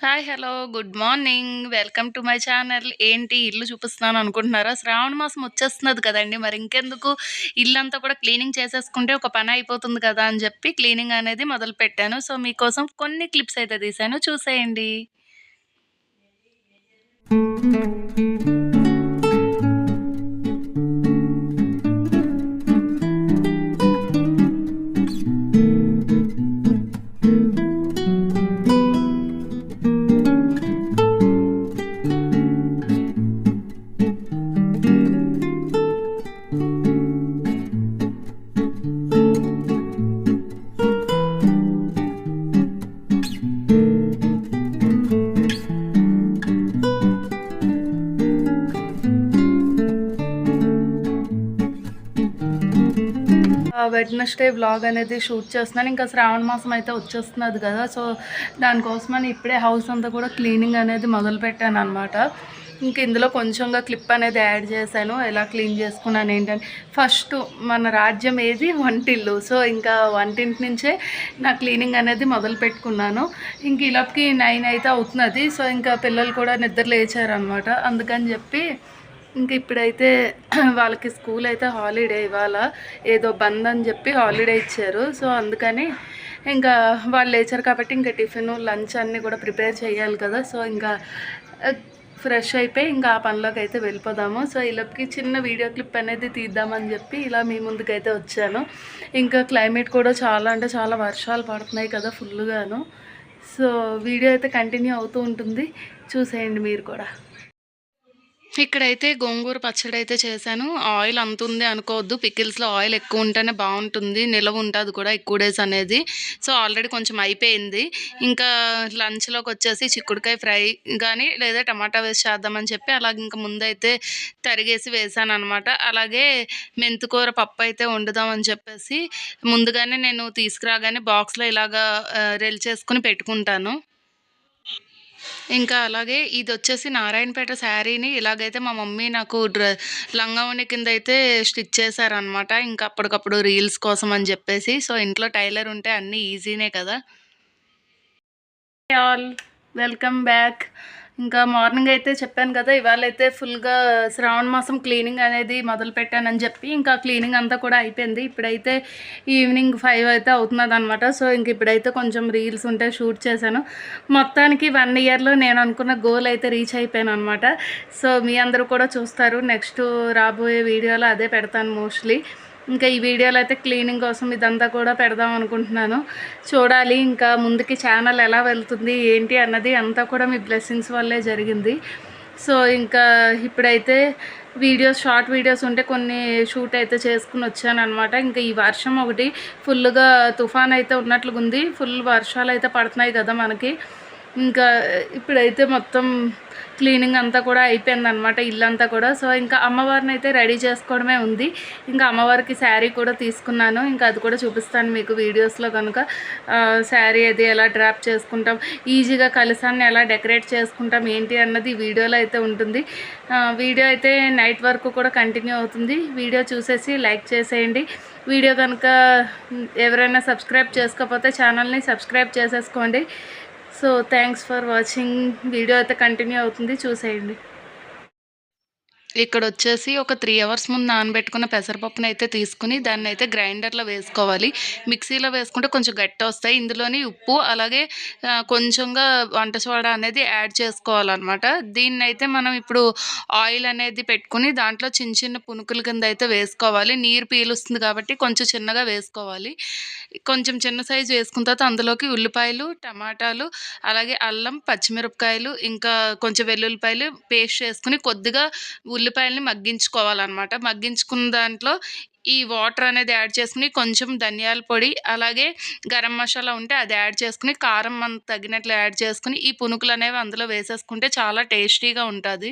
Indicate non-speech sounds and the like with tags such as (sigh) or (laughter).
Hi hello good morning welcome to my channel ఏంటి ఇల్లు చూపిస్తున్నాను అనుకుంటున్నారా? శ్రావణ మాసం వచ్చేస్తున్నది కదండి. మరి ఇంకెందుకు? ఇల్లంతా కూడా క్లీనింగ్ చేసేసుకుంటే ఒక పని అయిపోతుంది కదా అని చెప్పి క్లీనింగ్ అనేది మొదలు పెట్టాను సో మీకోసం కొన్ని క్లిప్స్ అయితే తీసాను చూసేయండి. వెడ్నెస్డే బ్లాగ్ అనేది షూట్ చేస్తున్నాను. ఇంకా శ్రావణ మాసం అయితే వచ్చేస్తున్నది కదా. సో దానికోసమని ఇప్పుడే హౌస్ అంతా కూడా క్లీనింగ్ అనేది మొదలు పెట్టాను అనమాట ఇంక ఇందులో కొంచెంగా క్లిప్ అనేది యాడ్ చేశాను. ఎలా క్లీన్ చేసుకున్నాను ఏంటని. ఫస్ట్ మన రాజ్యం ఏది? వంటిల్లు. సో ఇంకా వంటింటి నుంచే నా క్లీనింగ్ అనేది మొదలు పెట్టుకున్నాను. ఇంక ఇలాప్కి నైన్ అయితే అవుతున్నది. సో ఇంకా పిల్లలు కూడా నిద్ర లేచారనమాట అందుకని చెప్పి ఇంక ఇప్పుడైతే (clears throat) వాళ్ళకి స్కూల్ అయితే హాలిడే ఇవాళ. ఏదో బంద్ అని చెప్పి హాలిడే ఇచ్చారు. సో అందుకని ఇంకా వాళ్ళు లేచారు కాబట్టి ఇంకా టిఫిన్ లంచ్ అన్నీ కూడా ప్రిపేర్ చేయాలి కదా. సో ఇంకా ఫ్రెష్ అయిపోయి ఇంకా ఆ పనిలోకి అయితే వెళ్ళిపోదాము. సో ఇలాకి చిన్న వీడియో క్లిప్ అనేది తీద్దామని చెప్పి ఇలా మీ ముందుకైతే వచ్చాను. ఇంకా క్లైమేట్ కూడా చాలా అంటే చాలా వర్షాలు పడుతున్నాయి కదా ఫుల్గాను సో వీడియో అయితే కంటిన్యూ అవుతూ ఉంటుంది. చూసేయండి మీరు కూడా. ఇక్కడైతే గోంగూర పచ్చడి అయితే చేశాను. ఆయిల్ అంత ఉంది అనుకోవద్దు. పికిల్స్లో ఆయిల్ ఎక్కువ ఉంటేనే బాగుంటుంది. నిలవ ఉంటుంది కూడా ఎక్కువ డేస్ అనేది. సో ఆల్రెడీ కొంచెం అయిపోయింది. ఇంకా లంచ్లోకి వచ్చేసి చిక్కుడుకాయ ఫ్రై కానీ లేదా టమాటా వేసి చేద్దామని చెప్పి అలాగే ఇంకా ముందైతే తరిగేసి వేసాను అనమాట అలాగే మెంతుకూర పప్పు అయితే వండుదామని చెప్పేసి ముందుగానే నేను తీసుకురాగానే బాక్స్లో ఇలాగా రెల్ చేసుకుని పెట్టుకుంటాను. ఇంకా అలాగే ఇది వచ్చేసి నారాయణపేట శారీని ఇలాగైతే మా మమ్మీ నాకు డ్ర లంగావణి కింద అయితే స్టిచ్ చేశారనమాట ఇంకా అప్పటికప్పుడు రీల్స్ కోసం అని చెప్పేసి. సో ఇంట్లో టైలర్ ఉంటే అన్నీ ఈజీనే కదా. ఆల్ వెల్కమ్ బ్యాక్ ఇంకా మార్నింగ్ అయితే చెప్పాను కదా ఇవాళ అయితే ఫుల్గా శ్రావణ మాసం క్లీనింగ్ అనేది మొదలు పెట్టానని చెప్పి ఇంకా క్లీనింగ్ అంతా కూడా అయిపోయింది. ఇప్పుడైతే ఈవినింగ్ ఫైవ్ అయితే అవుతున్నది అనమాట సో ఇంక ఇప్పుడైతే కొంచెం రీల్స్ ఉంటే షూట్ చేశాను. మొత్తానికి వన్ ఇయర్లో నేను అనుకున్న గోల్ అయితే రీచ్ అయిపోయాను అనమాట సో మీ అందరూ కూడా చూస్తారు. నెక్స్ట్ రాబోయే వీడియోలో అదే పెడతాను మోస్ట్లీ. ఇంకా ఈ వీడియోలో అయితే క్లీనింగ్ కోసం ఇదంతా కూడా పెడదాం అనుకుంటున్నాను. చూడాలి ఇంకా ముందుకి ఛానల్ ఎలా వెళ్తుంది ఏంటి అన్నది అంతా కూడా మీ బ్లెస్సింగ్స్ వల్లే జరిగింది. సో ఇంకా ఇప్పుడైతే వీడియోస్ షార్ట్ వీడియోస్ ఉంటే కొన్ని షూట్ అయితే చేసుకుని వచ్చాను అనమాట ఇంకా ఈ వర్షం ఒకటి ఫుల్గా తుఫాన్ అయితే ఉన్నట్లుగా ఉంది ఫుల్ వర్షాలు అయితే పడుతున్నాయి కదా మనకి. ఇంకా ఇప్పుడైతే మొత్తం క్లీనింగ్ అంతా కూడా అయిపోయిందనమాట ఇల్లంతా కూడా. సో ఇంకా అమ్మవారిని అయితే రెడీ చేసుకోవడమే ఉంది. ఇంకా అమ్మవారికి శారీ కూడా తీసుకున్నాను. ఇంకా అది కూడా చూపిస్తాను మీకు వీడియోస్లో కనుక. శారీ అది ఎలా డ్రాప్ చేసుకుంటాం ఈజీగా కలిసాన్ని ఎలా డెకరేట్ చేసుకుంటాం ఏంటి అన్నది వీడియోలో అయితే ఉంటుంది. వీడియో అయితే నైట్ వరకు కూడా కంటిన్యూ అవుతుంది. వీడియో చూసేసి లైక్ చేసేయండి. వీడియో కనుక ఎవరైనా సబ్స్క్రైబ్ చేసుకోకపోతే ఛానల్ని సబ్స్క్రైబ్ చేసేసుకోండి. So thanks for watching video అయితే కంటిన్యూ అవుతుంది. చూసేయండి. ఇక్కడ వచ్చేసి ఒక త్రీ అవర్స్ ముందు నానబెట్టుకున్న పెసరపప్పును అయితే తీసుకుని దాన్ని అయితే గ్రైండర్లో వేసుకోవాలి. మిక్సీలో వేసుకుంటే కొంచెం గట్టి వస్తాయి ఇందులోని ఉప్పు అలాగే కొంచెంగా వంట సోడా అనేది యాడ్ చేసుకోవాలన్నమాట. దీన్ని అయితే మనం ఇప్పుడు ఆయిల్ అనేది పెట్టుకుని దాంట్లో చిన్న చిన్న పునుకుల కింద అయితే వేసుకోవాలి. నీరు పీలుస్తుంది కాబట్టి కొంచెం చిన్నగా వేసుకోవాలి. కొంచెం చిన్న సైజు వేసుకున్న తర్వాత అందులోకి ఉల్లిపాయలు టమాటాలు అలాగే అల్లం పచ్చిమిరపకాయలు ఇంకా కొంచెం వెల్లుల్లిపాయలు పేస్ట్ చేసుకుని కొద్దిగా ఉల్లి ఉల్లిపాయలని మగ్గించుకోవాలన్నమాట. మగ్గించుకున్న దాంట్లో ఈ వాటర్ అనేది యాడ్ చేసుకుని కొంచెం ధనియాల పొడి అలాగే గరం మసాలా ఉంటే అది యాడ్ చేసుకుని కారం మనకు తగినట్లు యాడ్ చేసుకుని ఈ పునుకులు అనేవి అందులో వేసేసుకుంటే చాలా టేస్టీగా ఉంటుంది.